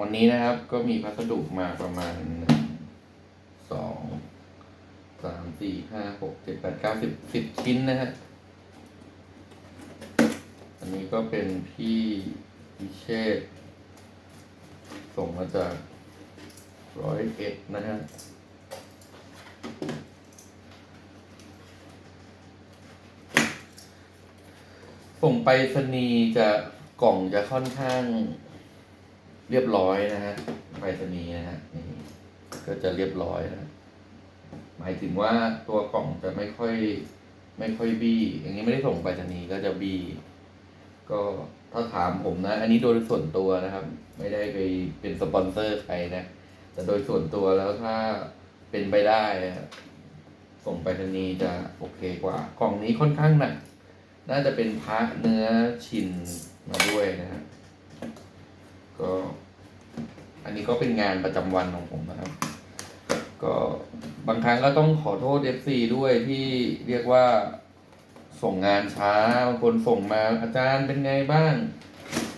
วันนี้นะครับก็มีพัสดุมาประมาณหนึ่งสองสามสี่ห้าหกเจ็ดแปดเก้าสิบสิบชิ้นนะฮะอันนี้ก็เป็นพี่พิเชษส่งมาจากร้อยเอ็ดนะฮะส่งไปสนียจะกล่องจะค่อนข้าง เรียบร้อยนะฮะไปสนีย์นะฮะนี่ก็จะเรียบร้อยนะ หมายถึงว่าตัวกล่องจะไม่ค่อย ไม่ค่อยบี้ อย่างนี้ไม่ได้ส่งไปสนีย์ก็จะบี้ ก็ถ้าถามผมนะ อันนี้โดยส่วนตัวนะครับ ไม่ได้ไปเป็นสปอนเซอร์ใครนะ แต่โดยส่วนตัวแล้วถ้าเป็นไปได้ ส่งไปรษณีย์จะโอเคกว่า กล่องนี้ค่อนข้างหนัก น่าจะเป็นพระเนื้อชินมาด้วยนะฮะก็ อันนี้ก็เป็นงานประจำวันของผมนะครับ ก็บางครั้งก็ต้องขอโทษ FC ด้วยที่เรียกว่าส่งงานช้าบางคนส่งมาอาจารย์เป็นไงบ้าง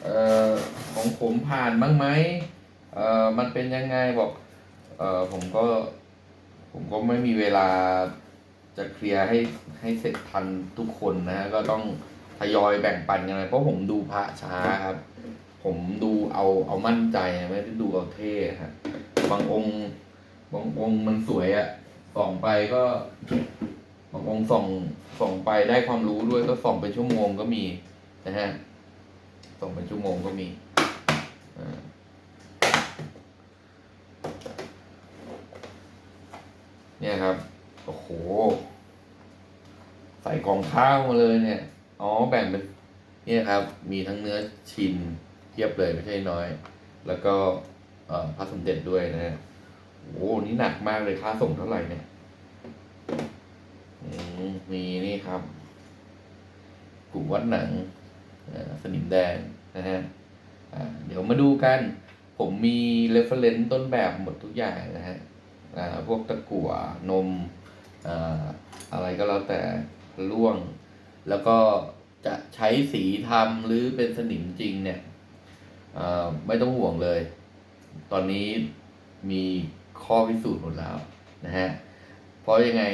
ออของผมผ่านบ้างไหมเออมันเป็นยังไงบอกเออผมก็ผมก็ไม่มีเวลาจะเคลียร์ให้ให้เสร็จทันทุกคนนะ ก็ต้องทยอยแบ่งปันกันไปเพราะผมดูพระช้าครับ ผมดูเอาเอามั่นใจไม่ได้ดูเอาเท่ฮะบางองค์ บางองค์มันสวยอะส่องไปก็ บางองค์ส่องส่องไปได้ความรู้ด้วยก็ส่องเป็นชั่วโมงก็มีนะฮะส่องเป็นชั่วโมงก็มีอ่าเนี่ยครับ โอ้โห ใส่กล่องข้าวมาเลยเนี่ย อ๋อ แบ่งเป็น เนี่ยครับ มีทั้งเนื้อชิน เทียบเลยไม่ใช่น้อย แล้วก็พระสมเด็จด้วยนะฮะโอ้โหนี่หนักมากเลยค่าส่งเท่าไหร่เนี่ยมีนี่ครับ กลุ่มวัดหนังสนิมแดงนะฮะเดี๋ยวมาดูกัน ผมมี reference ต้นแบบหมดทุกอย่างนะฮะพวกตะกั่วนมอ่าอะไรก็แล้วแต่ร่วง แล้วก็จะใช้สีทำหรือเป็นสนิมจริงเนี่ย ไม่ต้องห่วงเลย ตอนนี้มีข้อพิสูจน์หมดแล้วนะฮะเพราะยังไง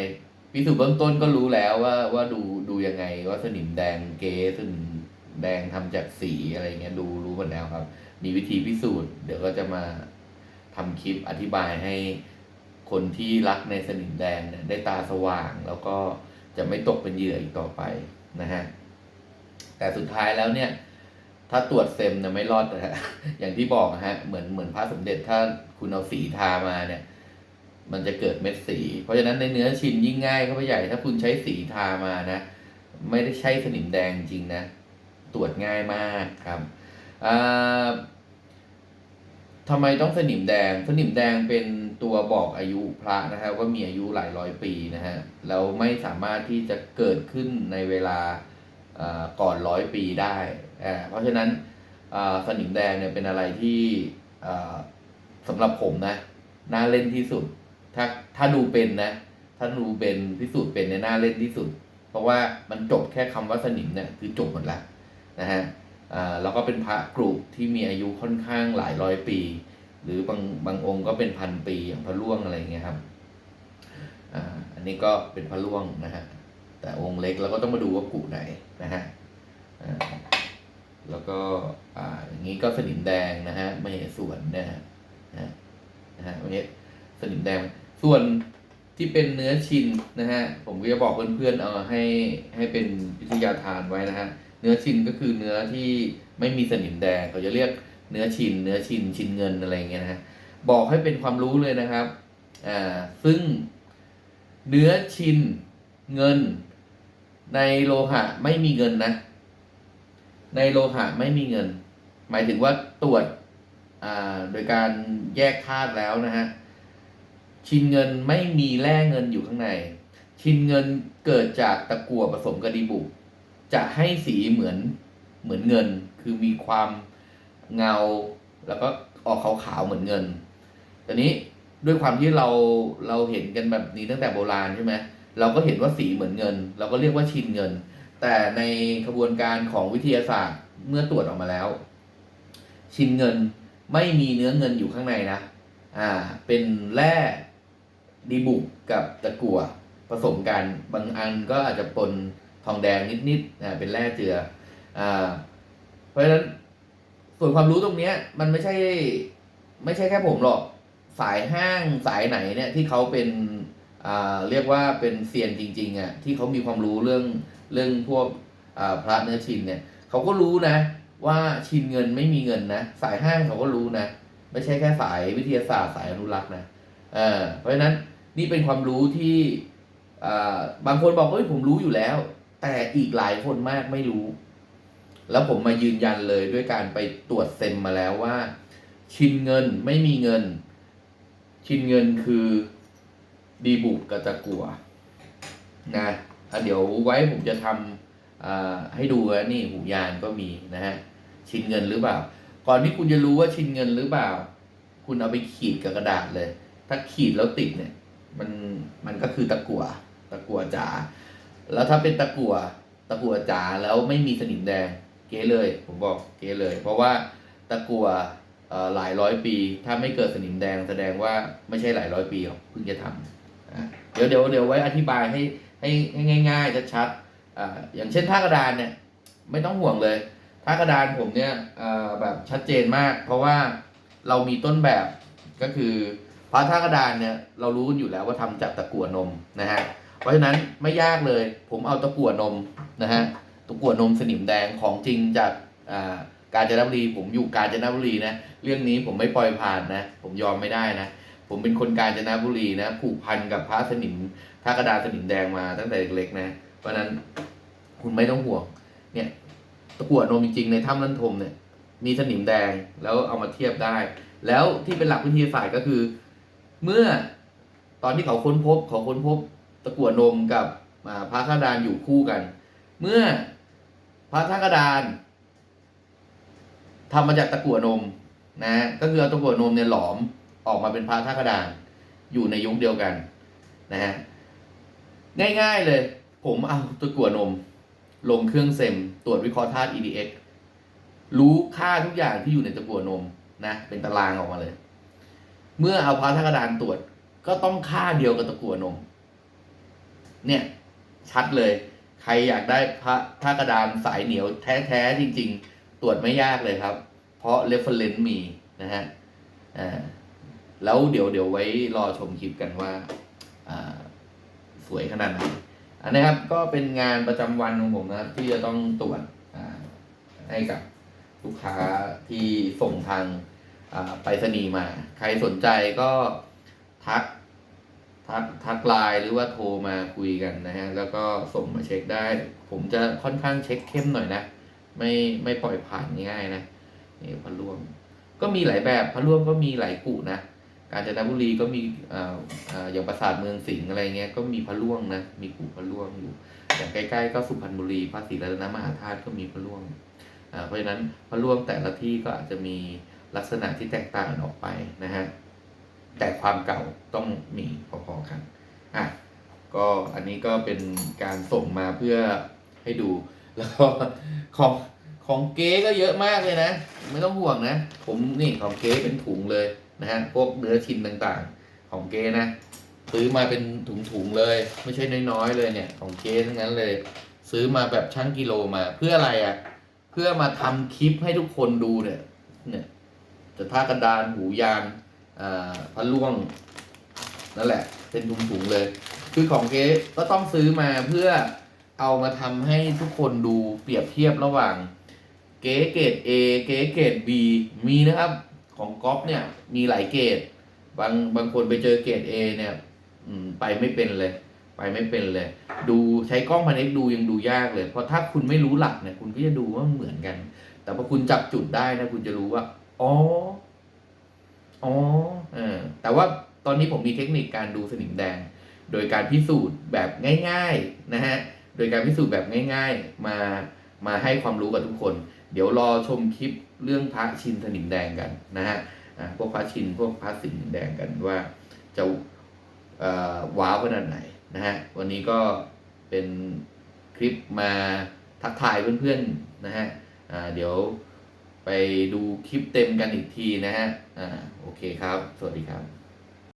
พิสูจน์เบื้องต้นก็รู้แล้วว่าว่าดูดูยังไงว่าสนิมแดงเกสนิมแดงทำจากสีอะไรเงี้ยดูรู้หมดแล้วครับ มีวิธีพิสูจน์เดี๋ยวก็จะมาทำคลิปอธิบายให้คนที่รักในสนิมแดงเนี่ยได้ตาสว่าง แล้วก็จะไม่ตกเป็นเหยื่ออีกต่อไปนะฮะแต่สุดท้ายแล้วเนี่ย ถ้าตรวจเซมเนี่ยไม่รอดนะฮะ อย่างที่บอกนะฮะ เหมือนเหมือนพระสมเด็จถ้าคุณเอาสีทามาเนี่ย มันจะเกิดเม็ดสี เพราะฉะนั้นในเนื้อชิ้นยิ่งง่ายเข้าไปใหญ่ ถ้าคุณใช้สีทามานะ ไม่ได้ใช่สนิมแดงจริงนะ ตรวจง่ายมากครับอ่าทำไมต้องสนิมแดง สนิมแดงเป็นตัวบอกอายุพระนะฮะว่ามีอายุหลายร้อยปีนะฮะ แล้วไม่สามารถที่จะเกิดขึ้นในเวลาก่อนร้อยปีได้ เพราะฉะนั้นสนิมแดงเนี่ยเป็นอะไรที่สำหรับผมนะน่าเล่นที่สุด ถ้าถ้าดูเป็นนะถ้าดูเป็นพิสูจน์เป็นเนี่ยน่าเล่นที่สุด เพราะว่ามันจบแค่คำว่าสนิมเนี่ยคือจบหมดละนะฮะอ่าแล้วก็เป็นพระกรุที่มีอายุค่อนข้างหลายร้อยปี หรือบางบางองค์ก็เป็นพันปีอย่างพระล่วงอะไรเงี้ยครับอันนี้ก็เป็นพระล่วงนะฮะแต่องค์เล็กเราก็ต้องมาดูว่ากุไหนนะฮะ แล้วก็อ่าอย่างนี้ก็สนิมแดงนะฮะไม่เหส่วนนะฮะนะฮะวันนี้สนิมแดง ส่วนที่เป็นเนื้อชินนะฮะผมก็จะบอกเพื่อนๆเอาให้ให้เป็นวิทยาทานไว้นะฮะเนื้อชินก็คือเนื้อที่ไม่มีสนิมแดงเขาจะเรียกเนื้อชิน เนื้อชินชินเงินอะไรเงี้ยนะฮะบอกให้เป็นความรู้เลยนะครับอ่าซึ่งเนื้อชินเงินในโลหะไม่มีเงินนะ ในโลหะไม่มีเงิน หมายถึงว่าตรวจโดยการแยกธาตุแล้วนะฮะชินเงินไม่มีแร่เงินอยู่ข้างใน ชินเงินเกิดจากตะกั่วผสมกระดีบุก จะให้สีเหมือนเหมือนเงิน คือมีความเงา แล้วก็ออกขาวๆเหมือนเงินแต่นี้ด้วยความที่เราเราเห็นกันแบบนี้ตั้งแต่โบราณใช่ไหมเราก็เห็นว่าสีเหมือนเงิน เราก็เรียกว่าชินเงิน แต่ในกระบวนการของวิทยาศาสตร์เมื่อตรวจออกมาแล้ว ชิ้นเงินไม่มีเนื้อเงินอยู่ข้างในนะ อ่า เป็นแร่ดีบุกกับตะกั่วผสมกันบางอันก็อาจจะปนทองแดงนิดๆอ่าเป็นแร่เจืออ่าเพราะฉะนั้นส่วนความรู้ตรงเนี้ย มันไม่ใช่ไม่ใช่แค่ผมหรอกสายห้างสายไหนเนี่ยที่เขาเป็น เรียกว่าเป็นเซียนจริงๆอะที่เขามีความรู้เรื่องเรื่องพวกอ่าพระเนื้อชินเนี่ยเขาก็รู้นะ ว่าชินเงินไม่มีเงินนะ สายห้างเขาก็รู้นะ ไม่ใช่แค่สายวิทยาศาสตร์สายอนุรักษ์นะเออเพราะฉะนั้นนี่เป็นความรู้ที่บางคนบอกเฮ้ยผมรู้อยู่แล้ว แต่อีกหลายคนมากไม่รู้ แล้วผมมายืนยันเลยด้วยการไปตรวจเซมมาแล้วว่า ชินเงินไม่มีเงิน ชินเงินคือ ดีบุกกับตะกัวนะเดี๋ยวไว้ผมจะทำให้ดูนะนี่หูยานก็มีนะฮะชินเงินหรือเปล่า ก่อนที่คุณจะรู้ว่าชินเงินหรือเปล่า คุณเอาไปขีดกับกระดาษเลย ถ้าขีดแล้วติดเนี่ย มันมันก็คือตะกัวตะกัวจ๋าแล้วถ้าเป็นตะกัวตะกัวจ๋าแล้วไม่มีสนิมแดงเก๋เลย ผมบอกเก๋เลย เพราะว่าตะกัวหลายร้อยปี ถ้าไม่เกิดสนิมแดงแสดงว่าไม่ใช่หลายร้อยปีหรอกเพิ่งจะทำอะ เดี๋ยวเดี๋ยวเดี๋ยวไว้อธิบายให้ให้ง่าย ๆ ชัดๆออย่างเช่นท่ากระดานเนี่ย ไม่ต้องห่วงเลยท่ากระดานผมเนี่ยแบบชัดเจนมาก เพราะว่าเรามีต้นแบบก็คือพระท่ากระดานเนี่ยเรารู้อยู่แล้วว่าทำจากตะกั่วนมนะฮะเพราะฉะนั้นไม่ยากเลย ผมเอาตะกั่วนมนะฮะตะกั่วนมสนิมแดงของจริงจากกาญจนบุรีผมอยู่กาญจนบุรีนะเรื่องนี้ผมไม่ปล่อยผ่านนะ ผมยอมไม่ได้นะ ผมเป็นคนกาญจนบุรีนะผูกพันกับพระสนิมท่ากระดานสนิมแดงมาตั้งแต่เล็กๆนะ เพราะนั้นคุณไม่ต้องห่วง เนี่ยตะกั่วนมจริงๆในถ้ำลันทมเนี่ย มีสนิมแดงแล้วเอามาเทียบได้ แล้วที่เป็นหลักวิทยาศาสตร์ก็คือ เมื่อตอนที่เขาค้นพบเขาค้นพบตะกั่วนมกับอ่าพระธาตุดานอยู่คู่กัน เมื่อพระธาตุดานทำมาจากตะกั่วนมนะ ก็คือเอาตะกั่วนมเนี่ยหลอม ออกมาเป็นพระธาตุดาน อยู่ในยุคเดียวกันนะฮะง่ายๆเลย ผมเอาตะกั่วนม ลงเครื่องเซมตรวจวิเคราะห์ธาตุ EDX รู้ค่าทุกอย่างที่อยู่ในตะกั่วนมนะเป็นตารางออกมาเลย เมื่อเอาพระธากระดานตรวจก็ต้องค่าเดียวกับตะกั่วนม เนี่ยชัดเลย ใครอยากได้พระธากระดานสายเหนียวแท้ๆจริง ๆ ตรวจไม่ยากเลยครับ เพราะ reference มีนะฮะอ่า แล้วเดี๋ยวเดี๋ยวไว้รอชมคลิปกันว่าสวยขนาดไหนอันนี้ครับก็เป็นงานประจำวันของผมนะครับที่จะต้องตรวจให้กับลูกค้าที่ส่งทางไปรษณีย์มา ใครสนใจก็ทักทักทักไลน์หรือว่าโทรมาคุยกันนะฮะแล้วก็ส่งมาเช็คได้ ผมจะค่อนข้างเช็คเข้มหน่อยนะ ไม่ไม่ปล่อยผ่านง่ายนะนี่พะร่วงก็มีหลายแบบพะร่วงก็มีหลายกุนะ กาญจนบุรีก็มีออย่างปราสาทเมืองสิงห์อะไรเงี้ยก็มีพระล่วงนะมีกู่พระล่วงอยู่อย่างใกล้ๆก็สุพรรณบุรีพระศรีรัตนมหาธาตุก็มีพระล่วงเพราะฉะนั้นพระล่วงแต่ละที่ก็อาจจะมีลักษณะที่แตกต่างออกไปนะฮะแต่ความเก่าต้องมีพอๆกันอะก็อันนี้ก็เป็นการส่งมาเพื่อให้ดูแล้วก็ของของเก๊ก็เยอะมากเลยนะ ไม่ต้องห่วงนะ ผมนี่ของเก๊เป็นถุงเลย นะฮะพวกเนื้อชิ้นต่างๆ ของเก๊นะซื้อมาเป็นถุงๆเลย ไม่ใช่น้อยๆเลยเนี่ย ของเก๊ทั้งนั้นเลย ซื้อมาแบบชั่งกิโลมา เพื่ออะไรอะ่ะ เพื่อมาทำคลิปให้ทุกคนดูเนี่ย เนี่ยจะท่ากระดานหูยานอ่าพันล่วงนั่นแหละ เป็นถุงๆเลย คือของเก๊ก็ต้องซื้อมาเพื่อเอามาทำให้ทุกคนดูเปรียบเทียบระหว่าง เก๊เกรด A เก๊เกรด B มีนะครับ ของก๊อฟเนี่ยมีหลายเกรดบางบางคนไปเจอเกรด A เนี่ยไปไม่เป็นเลย ไปไม่เป็นเลย ดูใช้กล้องพันเอ็กดูยังดูยากเลย เพราะถ้าคุณไม่รู้หลักเนี่ยคุณก็จะดูว่าเหมือนกัน แต่พอคุณจับจุดได้นะคุณจะรู้ว่าอ๋ออ๋อเออแต่ว่าตอนนี้ผมมีเทคนิคการดูสนิมแดง โดยการพิสูจน์แบบง่าย ๆ นะฮะ โดยการพิสูจน์แบบง่าย ๆ มามาให้ความรู้กับทุกคน เดี๋ยวรอชมคลิปเรื่องพระชินสนิมแดงกันนะฮะพวกพระชินพวกพระสิงห์แดงกันว่าจะว้าวขนาดไหนนะฮะวันนี้ก็เป็นคลิปมาทักทายเพื่อนๆนะฮะเดี๋ยวไปดูคลิปเต็มกันอีกทีนะฮะโอเคครับ สวัสดีครับ